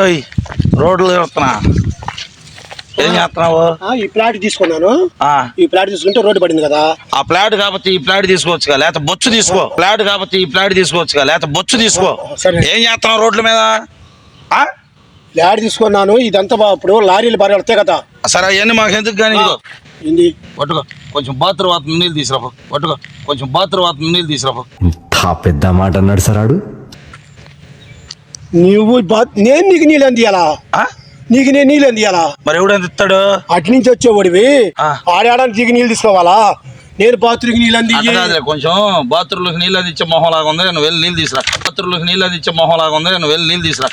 ఓయ్ రోడ్లు వస్తున్నా ఏం చేస్తున్నావు? ఆ, ఈ ప్లాట్ తీసుకున్నాను. ఆ, ఈ ప్లాట్ తీసుకుంటే రోడ్డు పడింది కదా. ఆ ప్లాట్ కాబట్టి ఈ ప్లాట్ తీసుకోవచ్చుగా? లేకపోతే బొచ్చు తీసుకో. ప్లాట్ కాబట్టి ఈ ప్లాట్ తీసుకోవచ్చుగా? లేకపోతే బొచ్చు తీసుకో. సరే. ఏం చేస్తున్నావు రోడ్ల మీద? ఆ? ప్లాట్ తీసుకున్నాను. ఇదంతా ఇప్పుడు లారీలు బాగా వస్తాయి కదా. సరే అవన్నీ మాకు ఎందుకు కానీ ఏంది? పట్టుకో. కొంచెం బాత్రూమ్ వాతం నీళ్ళు తీసుకురాపో పట్టుకో. కొంచెం బాత్రూమ్ వాతం నీళ్ళు తీసుకురాపో పెద్ద మాట అన్నాడు సార్ ఆడు నువ్వు నేను నీకు నీళ్ళు అందియాలా? నీకు నేను నీళ్ళు అందియాలా మరి ఎవడెంత ఇస్తాడు అటు నుంచి వచ్చేవాడివి. ఆ. ఆడాడానికి దిగి నీళ్ళు తీసుకోవాలా? నేను బాత్రూమ్కి నీళ్ళు అంది కొంచెం బాత్రూంలోకి నీళ్ళు అందించే మొహం లాగా ఉంది నువ్వు వెళ్ళి నీళ్ళు తీసురా. బాత్రూంలోకి నీళ్ళు అందించే మొహం లాగా ఉంది నువ్వు వెళ్ళి నీళ్ళు తీసురా.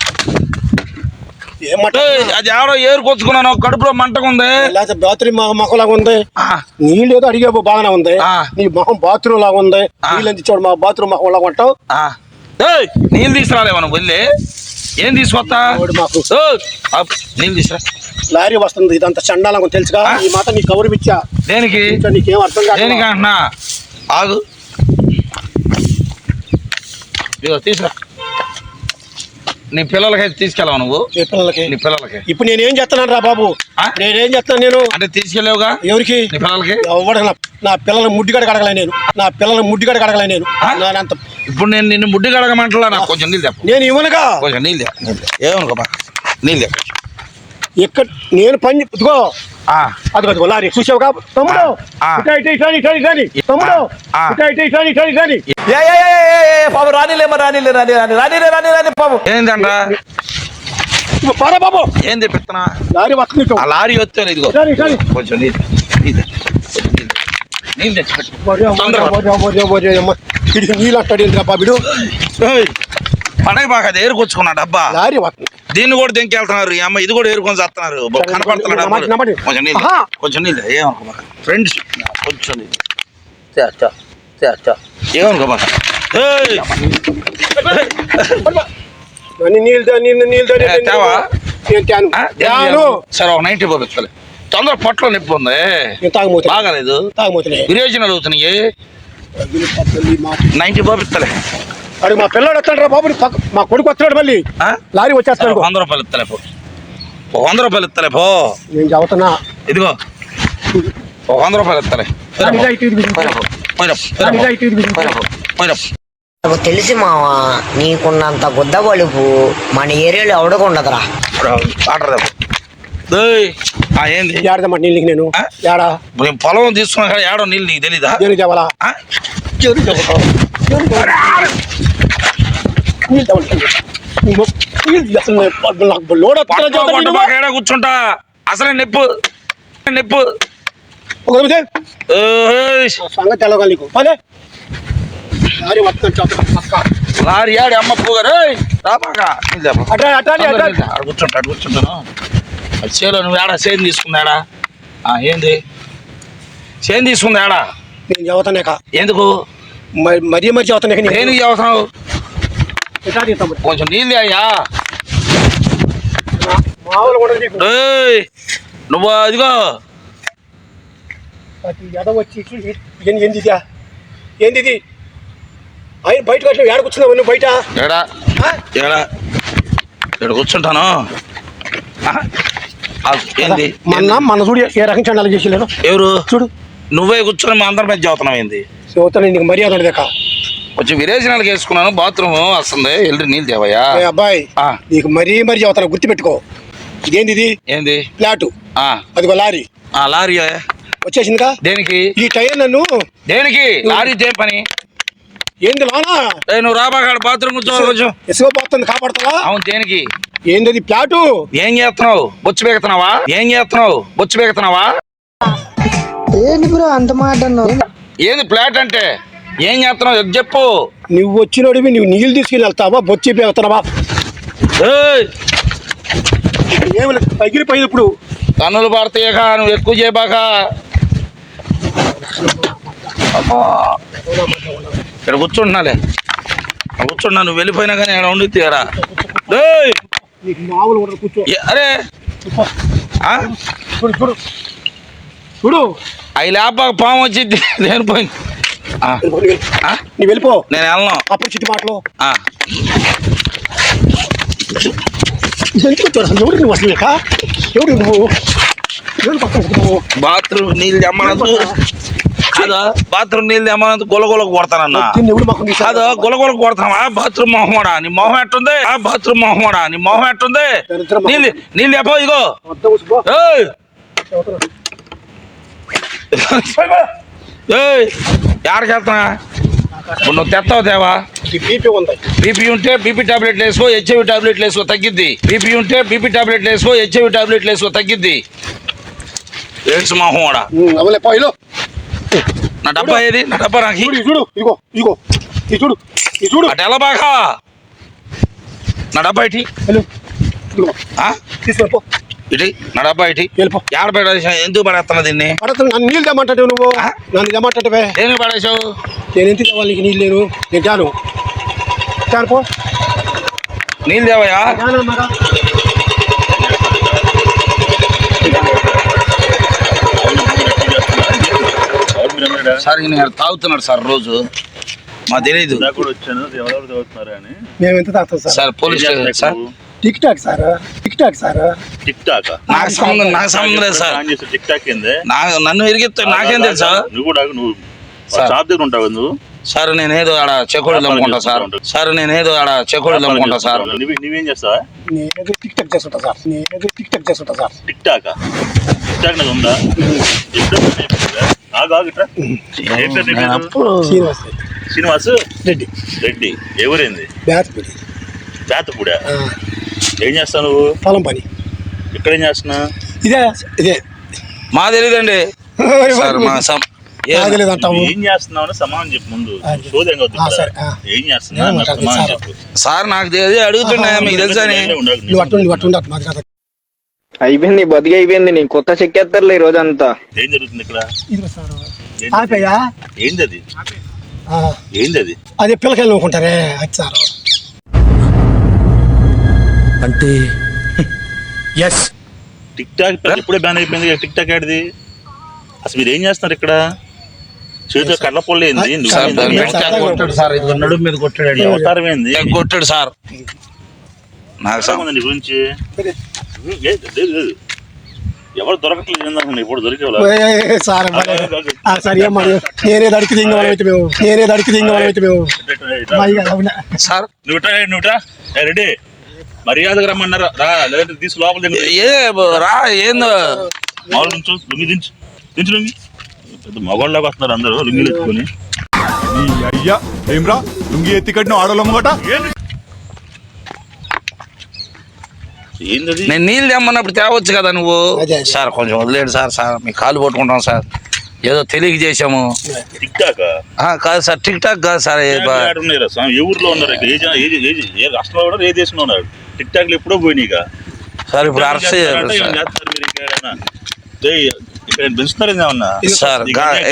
అది ఎవడో ఏరుకొచ్చుకున్నాను కడుపులో మంటగా ఉంది. లేకపోతే బాత్రూమ్ మొహం లాగా ఉంది. నీళ్ళు ఏదో అడిగే బాగానే ఉంది. ఆ. నీ మొహం బాత్రూమ్ లాగా ఉంది. నీళ్ళు అందించాడు మా బాత్రూమ్ మొహం లాగా ఉంటావు నీళ్ళు తీసుకురాలేవా నువ్వు వెళ్ళి ఏం తీసుకొస్తా? నీళ్ళు తీసురా లారీ వస్తుంది ఇదంతా చండాలంగా తెలుసుగా. ఈ మాట నీ కవర్ ఇచ్చా. దేనికి? నీకేం అర్థం దేనికి అంటున్నా? ఆగు. తీసురా నీ పిల్లలకైతే తీసుకెళ్ళావు నువ్వు? పిల్లలకి? నీ పిల్లలకి. ఇప్పుడు నేనేం చేస్తున్నాను రా బాబు? నేనేం చేస్తాను నేను? అంటే తీసుకెళ్ళావుగా? ఎవరికి? నీ పిల్లలకి? నా- పిల్లల ముడ్డిగడ కడగలే నేను. నా పిల్లల ముడ్డిగడ కడగలే నేను? నానంత ఇప్పుడు నేను నిన్ను ముడ్డి కడగమంటలా నాకు కొంచెం నీళ్ళు నేను ఇవ్వనుగా? కొంచెం నీళ్ళు. ఏమనుకో నీళ్ళు ఇక్కడ నేను పని ఇదిగో. ఆ. అదిగో లారీ. చూసావుగా తమ్ముడు. ఆ. ఇటా ఇటా ఇటా ఇటా ఇటా ఇటా. తమ్ముడు పాపం రానిలేమో రానిలే రాని రాని రానిలే రాని రాని పాపం ఏందంట? ఇదిగో పారా బాబు. ఏం తెప్పిస్తున్నా లారీ వస్తుంది. ఆ లారీ వస్తే ఇదిగో. సరే, సరే. కొంచెం నీళ్ళు తెచ్చిపెట్టు. నీళ్ళు ఏంద్రా బాబుడు పండగ బాగా అది ఏరుకొచ్చుకున్నా డబ్బా లారీ వస్తుంది దీన్ని కూడా దెంకెళ్తున్నారు. ఈ అమ్మ ఇది కూడా ఏరుకొని చేస్తున్నారు. కనపడుతున్నాడు. కొంచెం నీళ్ళు. కొంచెం నీళ్ళు. ఏమనుకో ఫ్రెండ్స్ కొంచెం నీళ్ళు. ఏమనుకో. సరే ఒక నైన్టీ పంపించాలి తొందర పొట్టలో నొప్పి ఉంది. బాగాలేదు. విరేచనలు అవుతున్నాయి. నైన్టీ పంపిస్తలే. అడుగు మా పిల్లడు వస్తాడు రా బాబు మా కొడుకు వస్తున్నాడు మళ్ళీ. ఆ? లారీ వచ్చేస్తాడు ఒక వంద రూపాయలు ఇస్తలే పో. వంద రూపాయలు ఇస్తలే పో. నేను చదువుతున్నా. ఇదిగో. ఒక వంద రూపాయలు ఇస్తలే. నాకు తెలిసి మావా నీకున్నంత గుద్ద బలుపు మన ఏరియాలో ఎవడకుండదురా ఆర్డర్ ఏంది? ఏడదమ్మా నీళ్ళకి నేను? ఏడా? నేను పొలం తీసుకున్నా కానీ ఏడో నీళ్ళు నీకు తెలీదా? నేను చెప్పాలా? నీళ్ళు అసలు నాకు- లోడ్ నేను? కూర్చుంటా? అసలే నొప్పు. నొప్పు. ఒక నిమిషం. సంగతి తెలవగా నీకు. పదే. లారీ పక్క. లారీ ఆడి అమ్మ పోగారు తే. ఆడ కూర్చుంటా ఆడ కూర్చుంటాను అది చేలో నువ్వు ఏడా చేను తీసుకున్నాడా ఆ, ఏంది? చేను తీసుకుంది ఏడా నేను చదువుతానేక. ఎందుకు? మరి మరీ చదువుతానేక చదువుతున్నావు ఎట్లా తీస్తాము కొంచెం నీళ్ళు అయ్యా. నువ్వు ఇట్లు ఏంది ఏంది ఆయన బయటకు వచ్చి ఏడ కూర్చున్నావు నువ్వు బయట? ఏడా? ఏడా? ఇక్కడ కూర్చుంటాను. ఏంది? మన మన చూడు ఏ రకం చండాలు చేసిలేరు ఎవరు? చూడు. నువ్వే కూర్చొని మా అందరి మీద చదువుతున్నావు ఏంది? చదువుతాను నీకు మర్యాద ఉండదేక కొంచెం విరేచనాలకు వేసుకున్నాను బాత్రూమ్ వస్తుంది. వెళ్ళి నీళ్ళు తేవయ్యా? ఏ అబ్బాయి ఆ. నీకు మరీ మరీ చదువుతాను గుర్తుపెట్టుకో. ఇదేంది ఇది ఏంది? ఫ్లాటు. ఆ, అదిగో లారీ. ఆ లారీ వచ్చేసిందిగా? దేనికి? ఈ టైర్ నన్ను దేనికి? లారీ దేని పని? ఏంది లోనా? ఏ నువ్వు రాబాకాడు బాత్రూమ్ ఇసుక పోతుంది కాపాడుతావా? అవును దేనికి? ఏంది ఫ్లాటు? ఏం చేస్తున్నావు? బొచ్చు బెగుతున్నావా ఏం చేస్తున్నావు? బొచ్చు బెగుతున్నావా ఏంటి బ్రో అంత మాట ఏంది ప్లాట్ అంటే? ఏం చేస్తున్నావు? ఇది చెప్పు. నువ్వు వచ్చినోడివి నువ్వు నీళ్ళు తీసుకెళ్ళి వెళ్తావా? బొచ్చి ఏయ్, ఏమి పగిలిపోయింది ఇప్పుడు. కన్నులు పడతాయక నువ్వు ఎక్కువ చేయబాక. ఇక్కడ కూర్చుంటున్నాలే. కూర్చున్నా నువ్వు వెళ్ళిపోయినా కానీ ఇక్కడ ఉండి తీరా అరే? చూడు చూడు. చూడు. అవి లేపాక పాము వచ్చింది నేను పోయింది ఆ, వెళ్ళిపో, నేను వెళ్ళను. అప్పుడు చిట్టి మాటలు. ఆ. ఎందుకు వచ్చాడు ఎవరు నువ్వు అసలు? ఎవరు నువ్వు? ఎవరు పక్కన బాత్రూమ్ నీళ్ళు తెమ్మనందు కాదా బాత్రూమ్ నీళ్ళు తెమ్మనందు గొలగొలకు కొడతానన్నా. కాదు గొలగొలకు కొడతావా బాత్రూమ్ మొహమాడా? నీ మొహం ఎట్టుంది? ఆ బాత్రూమ్ మొహమాడా? నీ మొహం ఎట్టుంది? నీళ్ళు నీళ్ళు చెప్పో ఇగో. ఏయ్ ఎక్కడికి వెళ్తున్నా? ఇప్పుడు నువ్వు తెస్తావు దేవా? బీపీ ఉంది. బీపీ ఉంటే బీపీ టాబ్లెట్లు వేసుకో హెచ్ఐవి టాబ్లెట్లు వేసుకో తగ్గిద్ది. బీపీ ఉంటే బీపీ టాబ్లెట్లు వేసుకో హెచ్ఐవి టాబ్లెట్లు వేసుకో తగ్గిద్ది. ఏడ్స్ అవలే పాయిలో నా డబ్బా ఏది? నా డబ్బా నాకు చూడు చూడు ఇదిగో ఇదిగో ఇది చూడు ఇది చూడు. అటు ఎలా బాగా? నా డబ్బా ఇటీ? తీసుకెళ్ళిపో ఇటీ నా డబ్బా ఇటీ. వెళ్ళిపో. ఎక్కడ పడేసా ఎందుకు పడేస్తున్నా దీన్ని? పడతాను నన్ను నీళ్ళు తెమ్మంటావు నువ్వు? నన్ను తెమ్మంటావే దేనికి పడేసావు? నేను ఎంత తేవాలి నీకు నీళ్ళు లేను నేను తాను తాను పో. నీళ్ళు అన్నాడా? సార్ ఈయన తాగుతున్నాడు సార్ రోజు. మా తెలీదు. ఇందాక కూడా వచ్చాను. ఎవరెవరు చదువుతున్నారు అని. మేము ఎంత తాగుతాం sir? Sir police station sir. TikTok sir? TikTok sir? TikTok? నాకు సంబంధం నాకు సంబంధం లేదు సార్. టిక్ టాక్ ఏందే? నా నన్ను ఇరిగిస్తే నాకేం తెలుసా? నువ్వు కూడా నువ్వు సార్. షాప్ దగ్గర ఉంటావు నువ్వు? సార్ నేనేదో ఆడ చెకోడీలు అమ్ముకుంటా సార్. సార్ నేనేదో ఆడ చెకోడీలు అమ్ముకుంటా సార్. నువ్వు చేస్తావా? నేనేదో టిక్ టాక్ చేస్తుంటా సార్. నేనేదో టిక్ టాక్ చేస్తుంటా sir. TikTok TikTok నాకు ఉందా? శ్రీనివాస్ శ్రీనివాస్? రెడ్డి. రెడ్డి. ఎవరైంది? బేతపూడి పేతపూడా ఏం చేస్తావు నువ్వు? పొలం పని. ఇక్కడ ఏం చేస్తున్నా? ఇదే ఇదే. మా తెలీదండి. సార్ మా సం- ఏ- చేస్తున్నావు అని సమానం చెప్పు ముందు. అది. సోదేం కావద్దు ఆ, ఇక్కడ. సరే, ఆ. ఏం చేస్తున్నా నేను నాకు మాట్లాడతాను, సమానం సార్. చెప్పు. సార్ నాకు తెలియదు అడుగుతున్నా మీకు తెలుసా అని. ఉండాలి. నువ్వు అట్టు నువ్వు అట్టు మాది కదా. అయిపోయింది బతికి అయిపోయింది నీ కొత్త చెక్కేస్తారులే ఈ రోజంతా. ఏం జరుగుతుంది ఇక్కడ? ఇదిగో సార్. ఏంది? అది ఆ, ఏంది అది అదే పిల్లకాయలు నవ్వుకుంటారే అది సార్. అంటే టిక్ టాక్ ఎప్పుడే బ్యాన్ అయిపోయింది కదా, టిక్ టాక్ ఆడిది అసలు మీరు ఏం చేస్తున్నారు ఇక్కడ? చేతిలో కళ్ళ పొల్ల కొట్టాడు సార్ ఇది నడుము మీద కొట్టాడు అవతారం ఏంది? కొట్టాడు సార్. నాకు అవతారం సం- ఉంది నీ గురించి. ఎవరు దొరకట్లేదు ఏందనుకున్నా ఇప్పుడు దొరికేవాళ్ళు? ఏ, సార్ సార్ ఏం మరి నేనే దడికి దింగ అయితే మేము. నేనే దడికి దింగ అయితే మేము. సార్. నువ్వు ఇట్రా, ఏ, నువ్వు ఇట్రా. ఏ, రెడీ. మర్యాదగా రమ్మన్నారా. రా లేదంటే తీసి లోపల. ఏ రా ఏందో? మామూలు లుంగి దించు. దించు లుంగి. పెద్ద మగవాళ్ళగా వస్తున్నారు అందరూ లుంగిలు ఎత్తుకొని. అయ్యా ఏమ్రా లుంగి ఎత్తి కట్టిన ఆడోళ్ళ ముంగట ఏంది నేను నీళ్ళు తెమ్మన్నప్పుడు తేవచ్చు కదా నువ్వు. సార్ కొంచెం వదిలేడు సార్ సార్ మీ కాలు పట్టుకుంటాం సార్. ఏదో తెలియక చేసాము టిక్ టాక్? ఆ, కాదు సార్ టిక్ టాక్ కాదు సార్ ఏ ఊర్లో ఉన్నారు ఏ రాష్ట్రంలో ఉన్నారు ఏ దేశంలో ఉన్నారు? టిక్ టాక్లు ఎప్పుడో పోయినాయి ఇక. సార్ ఇప్పుడు అరెస్ట్ చేయాలి సార్. సార్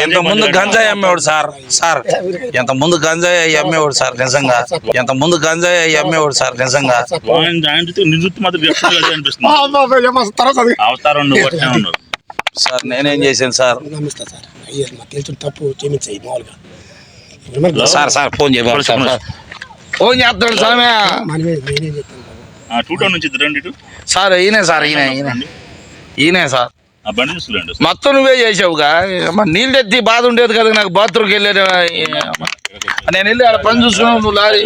ఎంత ముందు గంజాయి అమ్మేవాడు సార్ సార్. ఎంత ముందు గంజాయి అయ్యి అమ్మేవాడు సార్ నిజంగా. ఎంత ముందు గంజాయి అయ్యి అమ్మేవాడు సార్ నిజంగా. అవతారం సార్ నేనేం చేశాను సార్? సార్. తెలిసిన తప్పు క్షమించాయి మామూలుగా. Sir sir phone sir. Sir. Phone చేస్తాడు సామే మనమే నేనేం చెప్తాను. టూ టౌన్ నుంచి ఇద్దరు రండి ఇటు. సార్ ఈయనే సార్ ఈయన ఈయన. ఈయనే సార్. ఆ బండి తీసుకురండి మొత్తం నువ్వే చేసావుగా? నీళ్ళు ఎత్తి బాధ ఉండేది కదా నాకు బాత్రూమ్కి వెళ్ళాను నేను వెళ్ళి ఆడ పని చూసుకున్నావు నువ్వు లారీ.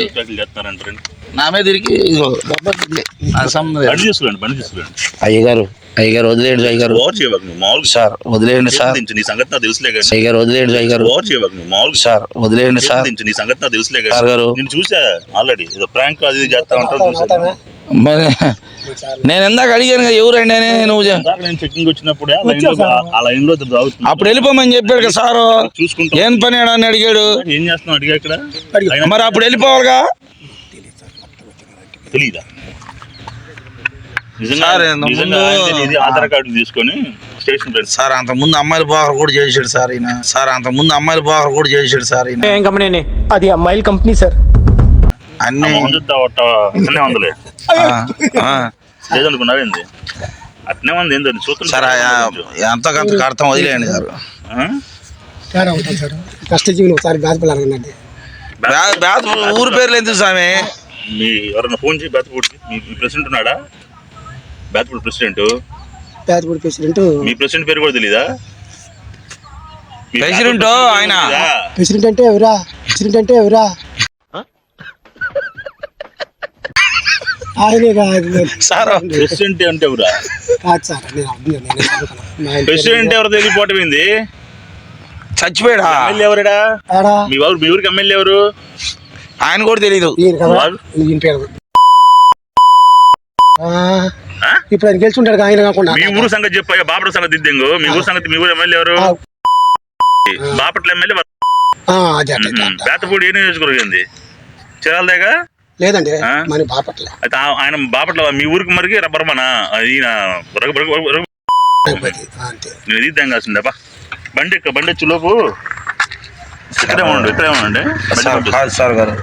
నా మీద తిరిగి ఇదిగో అయ్యగారు అయ్యగారు వదిలేయండి అయ్యగారు. సార్ వదిలేయండి సార్. నీ సంగతి తెలుసులే అయ్యగారు వదిలేయండి అయ్యగారు. మామూలుగా సార్ వదిలేయండి సార్. నీ సంగతి తెలుసులే సార్ గారు. నేను చూసా ఆల్రెడీ ఏదో ప్రాంక్ అది ఇది చేస్తా ఉంటాను? మరి నేను ఇందాక అడిగాను కదా ఎవరండి అని నువ్వు చెక్కింగ్ వచ్చినప్పుడే ఆ లైన్లో ఆ లైన్లో ఇద్దరు తాగుతున్నారు. అప్పుడు వెళ్ళిపోమని చెప్పాడు కదా సారు. చూసుకుంటా. ఏం పని అని అడిగాడు. ఏం చేస్తున్నావు అడిగా ఇక్కడ. మరి అప్పుడు వెళ్ళిపోవాలిగా తెలీదా నిజంగా సార్, ఇంత నిజంగా ముందు- ఆయన తెలియదు. ఆధార్ కార్డు తీసుకొని స్టేషన్ సార్ అంత ముందు అమ్మాయిల బాగా కూడా చేసాడు సార్ ఈయన. సార్ అంత ముందు అమ్మాయిల బాగా కూడా చేసాడు సార్ ఈయన. ఏం కంపెనీ అది అమ్మాయిల కంపెనీ సార్. అన్ని అట్లనే ఉందిలే ఆ, ఆ. లేదనుకున్నావేంది అట్నే ఉంది ఏంటండి చూస్తుంది సార్ ఎంతో కొంత అర్థం వదిలేయండి సార్. తేడా ఉంటుంది సార్. కష్టజీవిని ఒకసారి బ్యాత్ ఊరి పేర్లు ఎందుకు స్వామి మీ ఎవరైనా ఫోన్ చేసి బెత్తపూడికి మీ మీ ప్రెసిడెంట్ ఉన్నాడా? బేతపూడి ప్రెసిడెంట్. పేదపూడి ప్రెసిడెంట్. మీ ప్రెసిడెంట్ పేరు కూడా తెలీదా? ప్రెసిడెంట్ బేతపూడి ఆయన. ప్రెసిడెంట్ అంటే ఎవరా? ప్రెసిడెంట్ అంటే ఎవరా? ఆయనే కాదు సార్ ప్రెసిడెంట్ అంటే ఎవరా? కాదు సార్ నేను ప్రెసిడెంట్ ఎవరు? తెలియపోవటమైంది చచ్చిపోయాడా? ఎమ్మెల్యే ఎవరుడా? మీ ఊరికి ఎమ్మెల్యే ఎవరు? ఆయన కూడా ఆ, ఇప్పుడు ఆయన గెలుచుంటాడు ఆయన కాకుండా. మీ ఊరు సంగతి చెప్పాయా బాపట్ల సంగతి దిద్దంగు మీ ఊరు సంగతి మీ ఊరు ఎమ్మెల్యే ఎవరు? బాపట్ల ఎమ్మెల్యే. బేతపూడి ఏ నియోజకవర్గంది చిరాలదేగా? లేదండి బాపట్ల. అయితే ఆయన బాపట్ల మీ ఊరికి మరికి రబ్బర్మనా? ఈయన నేను దిద్దాం కాసిందా బండి ఎక్క బండి వచ్చి లోపు. ఇక్కడే ఉండండి ఇక్కడే ఉండండి. సార్ గారు.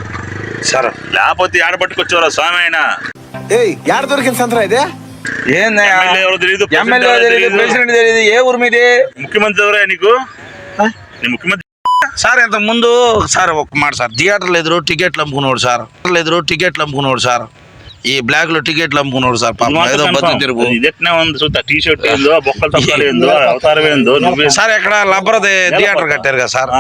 సార్. లేకపోతే ఆడ పట్టుకొచ్చేవారా స్వామి ఆయన? ఏయ్ యాడ దొరికింది సంతరా ఇదే? ఏందయ్యా ఎమ్మెల్యే ఎవరో తెలియదు ఎమ్మెల్యే ప్రెసిడెంట్ ఎవరో తెలియదు తెలియదు. ప్రెసిడెంట్ తెలియదు ఏ ఊరు మీది? ముఖ్యమంత్రి ఎవరా నీకు? ఆ? నీ ముఖ్యమంత్రి సార్ ఇంత ముందు సార్ ఒక మాట సార్ థియేటర్లు ఎదురు టికెట్లు అమ్ముకున్నాడు సార్. ఎదురు టికెట్లు అమ్ముకున్నాడు సార్. ఈ బ్లాక్లో టికెట్లు అమ్ముకున్నాడు సార్ పాపం ఏదో బతుకు confirm. తిరుగు ఇది ఎట్నే ఉంది చూస్తా టీ షర్ట్ ఏందో ఆ బొక్కల చొక్కాలు ఏందో ఆ అవతారం ఏందో నువ్వే సార్ ఎక్కడ లబ్బరది థియేటర్ కట్టారు కదా సార్.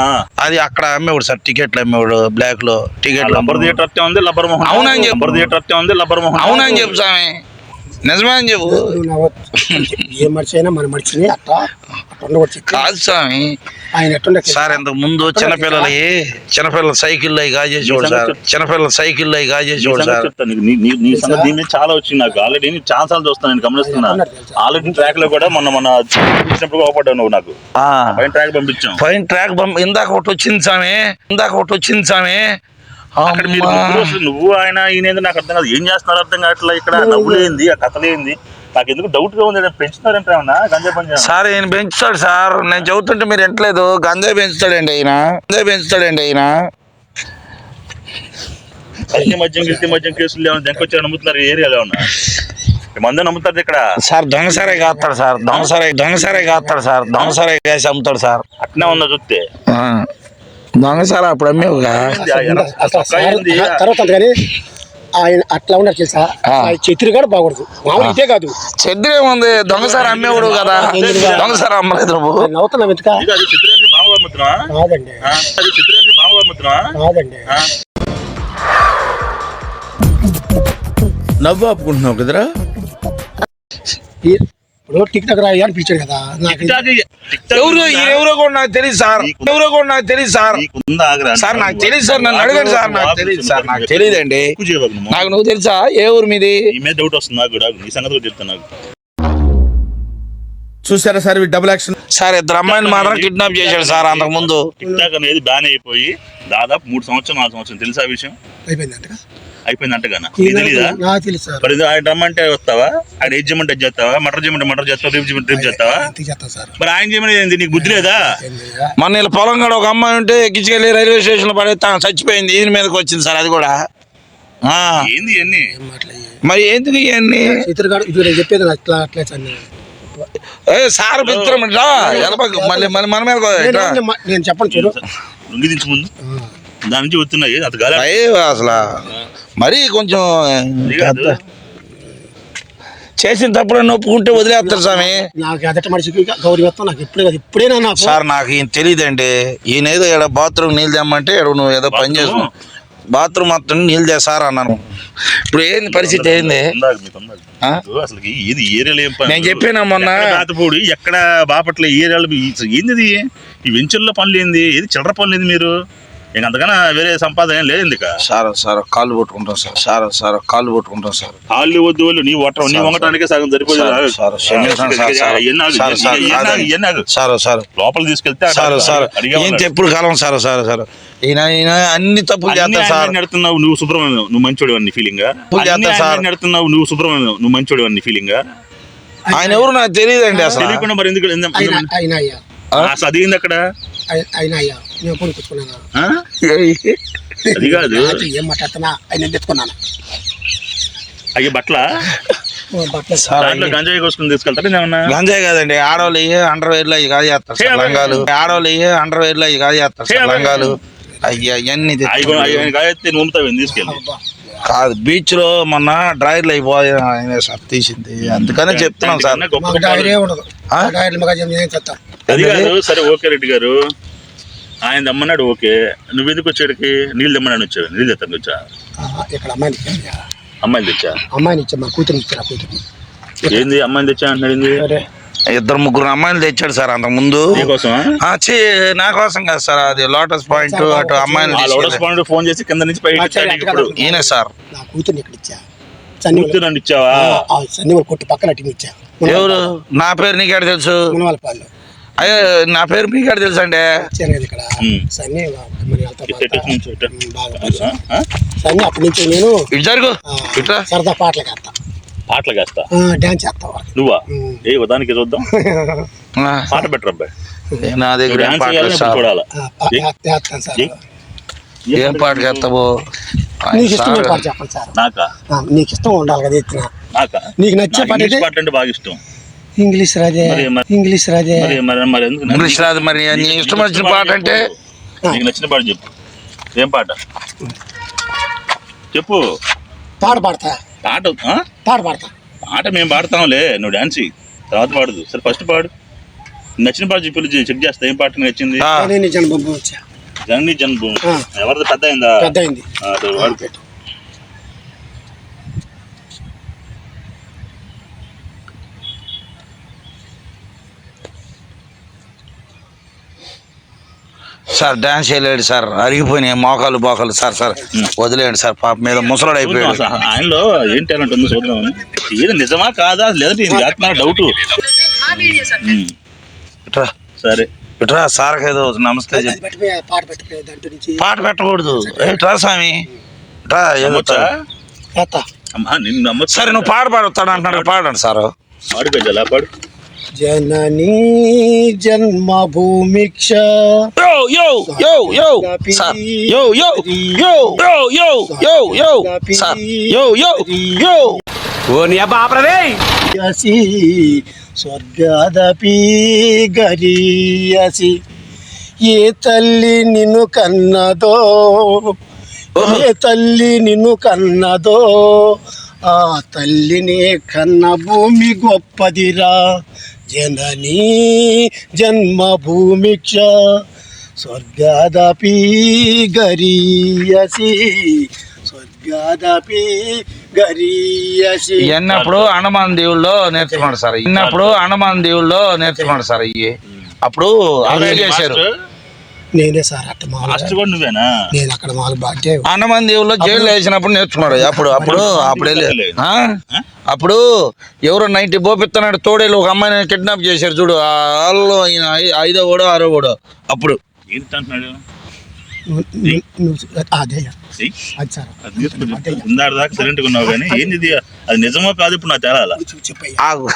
అది అక్కడ అమ్మేవాడు సార్ టికెట్లు అమ్మేవాడు బ్లాక్లో టికెట్లు లబ్బర్. థియేటర్ ఉంది లబ్బర్ మోహన్ అవునా అని చెప్పు. థియేటర్ ఉంది లబ్బర్ మోహన్ అవునని చెప్పు స్వామి నిజమే అని చెప్పు. ఏ మనిషి అయినా మన మనిషిని అట్లా కాదు స్వామి. ఆయన ఎట్టుండే సార్ ఇంతకు ముందు చిన్నపిల్లలు చిన్నపిల్లల సైకిల్లో కాజేసేవాడు సార్. చిన్నపిల్లల సైకిల్లో నీ కాజేసేవాడు సార్. నీ- సంగతి దీని చాలా వచ్చింది నాకు. ఆల్రెడీ సార్లు చూస్తాను నేను గమనిస్తున్నా. ఆల్రెడీ ట్రాక్లో కూడా మొన్న మన ఇచ్చినప్పుడు కోపడ్డావు నువ్వు నాకు. ఆ. పైన ట్రాక్ పంపించాం. పైన ట్రాక్ పంప ఇందాక ఒకటి వచ్చింది స్వామి. ఇందాక ఒకటి వచ్చింది స్వామి. అక్కడ మీరు అమ్మా. ముగ్గురు అసలు నువ్వు ఆయన ఈయన ఏంది నాకు అర్థం కాదు. ఏం చేస్తున్నారు అర్థం కావట్లేదు. ఇక్కడ నవ్వులేంది ఆ కథలేంది నాకు ఎందుకు డౌట్గా ఉంది పెంచుతున్నారంటే ఏమన్నా? గంజా చేయాలి సార్ ఈయన పెంచుతాడు సార్. నేను చదువుతుంటే మీరు ఎంటలేదు గంజాయి పెంచుతాడండి ఆయన గంజాయి పెంచుతాడండి ఆయన కల్తీ మద్యం గిల్తీ మద్యం కేసులు ఏమైనా దెంకొచ్చారు? నమ్ముతున్నారు? ఏరియాలో ఉన్నా మందే నమ్ముతారు ఇక్కడ. సార్ దొంగసారే కాస్తాడు సార్. దొంగసారే దొంగసారే కాస్తాడు సార్. దొంగసారే వేసి అమ్ముతాడు సార్. అట్నే ఉందా చూస్తే. దొంగసారా అప్పుడు చొక్కా సార్ ఏంది? తర్వాత అంత కానీ ఆయన అట్లా ఉన్నారు తెలుసా? చెత్రి కూడా బాగూడదు. మామూలు ఇదే కాదు. చెద్దు ఏముంది? దొంగసారి అమ్మేవాడు కదా. దొంగసారి అమ్మలేదు నవ్వుతున్నాం అమ్ముతున్నా కాదండి. కాదండి. నవ్వు ఆపుకుంటున్నావు కదరా? ఇప్పుడు టిక్ టాక్ రాయి అని పిలిచాడు కదా. నాకు ఎవరు ఎవరో కూడా నాకు తెలియదు సార్. ఎవరో కూడా నాకు తెలియదు సార్. సార్ నాకు తెలియదు సార్. నన్ను అడగండి సార్ నాకు తెలియదు సార్ నాకు తెలియదండి. నాకు నువ్వు తెలుసా? ఏ ఊరు మీది? డౌట్ వస్తుంది నాకు కూడా నీ సంగతి కూడా చెప్తాను నాకు. చూసారా సార్ డబుల్ యాక్షన్ సార్ ఇద్దరు అమ్మాయిని మాత్రం కిడ్నాప్ చేశాడు సార్ అంతకు ముందు టిక్ టాక్ అనేది బ్యాన్ అయిపోయి దాదాపు మూడు సంవత్సరం నాలుగు సంవత్సరం తెలుసా ఆ విషయం? అయిపోయింది అంటగా అయిపోయింది అంటగానా నీకు తెలీదా? నాకు తెలుసు సార్. మరి ఇది ఆయన రమ్మంటే వస్తావా? ఆయన ఏజ్ చేయమంటే అది చేస్తావా? మటర్ చేయమంటే మటర్ చేస్తావా? రేపు చేయమంటే రేపు చేస్తావా? ఎందుకు చేస్తాను సార్. మరి ఆయన చేయమని ఏంది? నీకు బుద్ధి లేదా? మన వీళ్ళ పొలం కాడ ఒక అమ్మాయి ఉంటే ఎక్కించుకెళ్ళి రైల్వే స్టేషన్లో పడేస్తా చచ్చిపోయింది. ఈయన మీదకి వచ్చింది సార్ అది కూడా. ఆ, ఏంది ఇవన్నీ మరి ఎందుకు ఇవన్నీ చిత్రగాడు ఇది నేను చెప్పేది నాకు అట్లా అట్లే సార్ నేను ఏ సార్ మిత్రం. మళ్ళీ మళ్ళీ మన మీద. నేను- నేను- నేను చెప్పను చూడు. లుంగి దించు ముందు. ఆ. దాని నుంచి వస్తున్నాయి అది గాలి అయ్యే అసలు మరీ కొంచెం కాదు. చేసిన తప్పుడని ఒప్పుకుంటే వదిలేస్తారు స్వామి. నాకు ఎదట మనిషికి గౌరవిస్తాం నాకు ఎప్పుడే కాదు. ఇప్పుడైనా నాకు సార్ నాకు ఈయన తెలియదండి ఈయన ఏదో ఇక్కడ బాత్రూమ్ నీళ్ళు తెమ్మంటే ఈడ నువ్వు ఏదో పని చేసు బాత్రూమ్ మొత్తం నీళ్ళు తే సార్ అన్నాను. ఇప్పుడు ఏంది పరిస్థితి ఏంది? ఇప్పుడు అసలు ఏది ఏరియాలో ఏం పని. నేను చెప్పానా మొన్న? రాతపూడి ఎక్కడ బాపట్ల ఈ ఏరియాలో ఈ- ఏంది ఇది? ఈ వెంచర్లో పనులు ఏంది? ఏది చిల్లర పనులు ఏంది మీరు? ఇంక అంతకన్నా వేరే సంపాదన ఏం లేదు ఇక సార్ సార్ కాళ్ళు పట్టుకుంటాం సార్. సార్ సార్ కాళ్ళు పట్టుకుంటాం సార్. వాళ్ళు వద్దు వాళ్ళు నీ ఒట్ట నీ వంగటానికే సగం సరిపోయింది సార్, సార్, లోపల తీసుకెళ్తే సార్ సార్. ఈయన ఎప్పుడు కాలం సార్ సార్ సార్? ఈయన ఈయన అన్ని తప్పులు చేస్తారు సార్. ఆయన నడుతున్నావు నువ్వు సుబ్రహ్మణ్యం నువ్వు మంచోడు అన్ని ఫీలింగ్ చేస్తా సార్. నడుతున్నావు నువ్వు సుబ్రహ్మణ్యం నువ్వు మంచోడు అన్ని ఫీలింగ్ ఆయన ఎవరు నాకు తెలియదండి అసలు. తెలియకుండా మరి ఎందుకు ఏంది అక్కడ? అయినా అయ్యా. ఫోన్ తెచ్చుకున్నాను? అది కాదు. ఏం మాట్లాడుతున్నా? ఆయన తెచ్చుకున్నాను. ఓ బట్టలు గంజాయి కోసుకుని తీసుకెళ్తారా గంజాయి కాదండి ఆడవాళ్ళు అండర్ వేర్లు అవి కాదు చేస్తారు. లంగాలు. ఆడవాళ్ళు అండర్ వేర్లు అవి కాదు చేస్తారు. లంగాలు. అయ్యా అవి అవి అమ్ముతావు తీసుకెళ్ళి. కాదు బీచ్లో మొన్న డ్రైర్లు అయిపోయి ఆయన సార్ తీసింది. అందుకనే చెప్తున్నాం సార్. సరే ఓకే రెడ్డి గారు. ఆయన దమ్మన్నాడు ఓకే. నువ్వు ఎందుకు వచ్చాడికి? నీళ్ళు దమ్మన్నాడు వచ్చాడు. నీళ్ళు తెస్తాను వచ్చా? ఇక్కడ అమ్మాయిని అమ్మాయిని తెచ్చా? అమ్మాయిని ఇచ్చాను మా కూతురు ఇచ్చారు ఆ కూతురు ఏంది అమ్మాయిని తెచ్చా అంటున్నాడు ఇద్దరు ముగ్గురు అమ్మాయిలు తెచ్చాడు సార్ అంత ముందు నా కోసం కాదు సార్ అది లోటస్ పాయింట్ అటు అమ్మాయిలు లోటస్ పాయింట్ ఫోన్ చేసి కింద నుంచి పైకి ఈయన సార్. నా కూతుర్ని ఇక్కడ ఇచ్చా. ఇచ్చావా? సన్ని కొట్టు పక్కన అటు ఇచ్చా. ఎవరు? నా పేరు నీకేడ తెలుసు? మునవాళ్ళ అయ్యో నా పేరు మీకేడ తెలుసు అండి ఇక్కడ. సన్ని మరి? సన్ని అప్పటి నుంచి నేను సరదా పాటలు వేస్తా పాటలు కాస్తా? డాన్స్ చేస్తా వాళ్ళకి. నువ్వా. ఏ దానికి చూద్దాం. ఆ, పాట బెటర్ అబ్బాయి? నా దగ్గర ఏం పాట చేస్తావో? నీకు ఇష్టమైన పాట చెప్పండి సార్. నాకా? ఆ, నీకు ఇష్టం ఉండాలి కదా ఎత్తిన. నాకా? నీకు నచ్చే పాట అంటే బాగా ఇష్టం. ఇంగ్లీష్ రాజే ఇంగ్లీష్ రాజే. మరి మరి మరి ఎందుకు ఇంగ్లీష్ రాదు మరి నీ ఇష్టం వచ్చిన పాట అంటే. నీకు నచ్చిన పాట చెప్పు. ఏం పాట? చెప్పు. పాట పాడతా. పాట ఆ? పాట పాడతా. పాట మేము పాడతాంలే నువ్వు డాన్స్. తర్వాత పాడదు. సరే ఫస్ట్ పాడు. నచ్చిన పాట చెప్పి చెక్ చేస్తా. ఏం పాట నచ్చింది? జన్మభూమి జనని జన్మభూమి. ఎవరిది? పెద్ద అయిందా పెద్ద అయింది సరే. సార్ డాన్స్ చేయలేడు సార్. అరిగిపోయినాయి మోకాలు బోకాలు. సార్ సార్ వదిలేయండి సార్ పాప మీద ముసలాడు అయిపోయాడు. ఆయనలో ఏం టాలెంట్ ఉందో చూద్దాం. ఏది నిజమా కాదా లేదంటే డౌట్ ఇట్రా. సరే. ఇట్రా సార్కి ఏదో నమస్తే పాట పెట్టకూడదు. ఇట్రా స్వామి? ఇట్రా సరే నువ్వు పాట పాడుతాడు అంటున్నాడు. పాడండి సార్. పాడు పాడు. జననీ జన్మభూమిక్ష. యో యో యో యో సార్ యో యో యో యో యో యో యో సార్ యో యో యో ఓ నీ అబ్బా ఆపరదే. యసి స్వర్గదపి గరీయసి ఏ తల్లి నిన్ను కన్నదో ఏ తల్లి నిన్ను కన్నదో ఆ తల్లిని కన్న భూమి గొప్పదిరా. జననీ జన్మభూమిక్ష స్వర్గదపి గరీయసి స్వర్గదపి గరీయసి. ఎన్నప్పుడు హనుమాన్ దేవుళ్ళలో నేర్చుకున్నాడు సార్. ఇన్నప్పుడు హనుమాన్ దేవుళ్ళలో నేర్చుకున్నాడు సార్ ఇవి అప్పుడు అదే చేశారు. నేనే సార్ అట్ట నువ్వేనా? నేను అక్కడ మామూలు బాగా హనుమాన్ దేవుళ్ళలో జైలు వేసినప్పుడు నేర్చుకున్నాడు. అప్పుడు అప్పుడు అప్పుడు? అప్పుడు ఎవరో నైన్టీ పోపిస్తున్నాడు తోడేలు ఒక అమ్మాయిని కిడ్నాప్ చేశారు చూడు. ఆ వాళ్ళు ఐదో ఓడో ఆరో ఓడో. అప్పుడు ఏంటి అంటున్నాడు దాకా ఉన్నావు కానీ ఏంది? అది నిజమో కాదు ఇప్పుడు నాకు తేలాల చెప్పు ఆగు.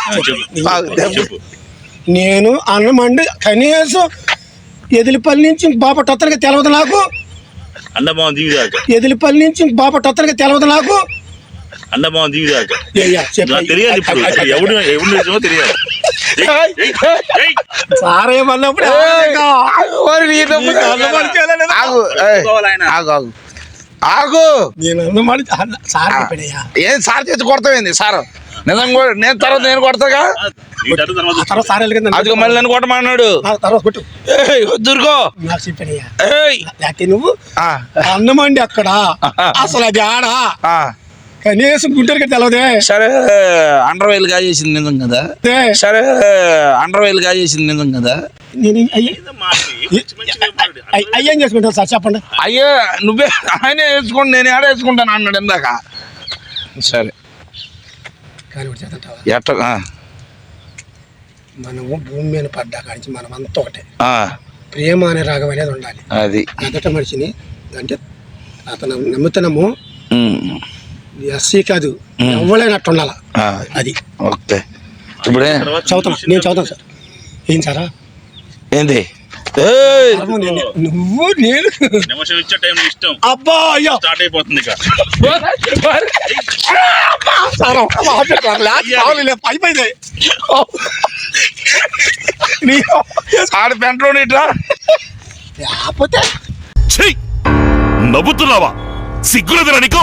చెప్పు. నేను అన్నమండి కనీసం ఎదిలిపల్లి నుంచి ఇంక బాపట్ అత్తలకి తెలవదు నాకు. దీవి ఎదిలిపల్లి నుంచి ఇంక బాపట్ అత్తలకి తెలవదు నాకు. అండమాన్ దీవి తెలియాలి ఇప్పుడు. ఇప్పుడు ఎవడు ఎవడు నిజమో తెలియాలి. సార్ ఏయ్, ఆగు? ఆగు. ఆగు. నేను సార్ ఏం సార్ చేతి కొడతావేంది? సార్ నిజం కూడా నేను తర్వాత నేను కొడతాగా? అదిగో మళ్ళీ నన్ను కొట్టమన్నాడు. తర్వాత కొట్టు. ఏయ్, దుర్గో నువ్వు ఆ, అన్నమండి అక్కడ. అసలు అది ఆడా? ఆ. కనీసం గుంటూరుకి తెలవదే. సరే అండర్ వైల్గా చేసింది నిజం కదా. ఏ, సరే అండర్ వైల్గా చేసింది నిజం కదా. నేను అయ్య- చేసుకుంటాను సార్? చెప్పండి. అయ్యో నువ్వే ఆయనే వేసుకోండి నేను ఏడ వేసుకుంటాను అన్నాడు ఇందాక. సరే? ఎట్ట మనము భూమి మీద పడ్డా కానించి మనం అంతా ఒకటే. ఆ, ప్రేమ అనే రాగం అనేది ఉండాలి. అది. ఎదట మనిషిని అంటే అతను నమ్ముతున్నాము ఎస్సీ కాదు ఎవరైనట్టు ఉండాల ఆ, అది. ఓకే. ఇప్పుడే? చదువుతాను నేను చదువుతాను సార్. ఏం సారా? ఏంది. నువ్వు నేను. ఇచ్చే టైం ఇష్టం. అబ్బా అయ్యా! స్టార్ట్ అయిపోతుంది ఇక. సార్ ఒక్క మాట సార్, లేకపోతే చావులే, అయిపోయింది నీ- ఆడ పెంట్లో ఇట్లా. లేకపోతే నవ్వుతున్నావా? సిగ్గులేదురా నీకు?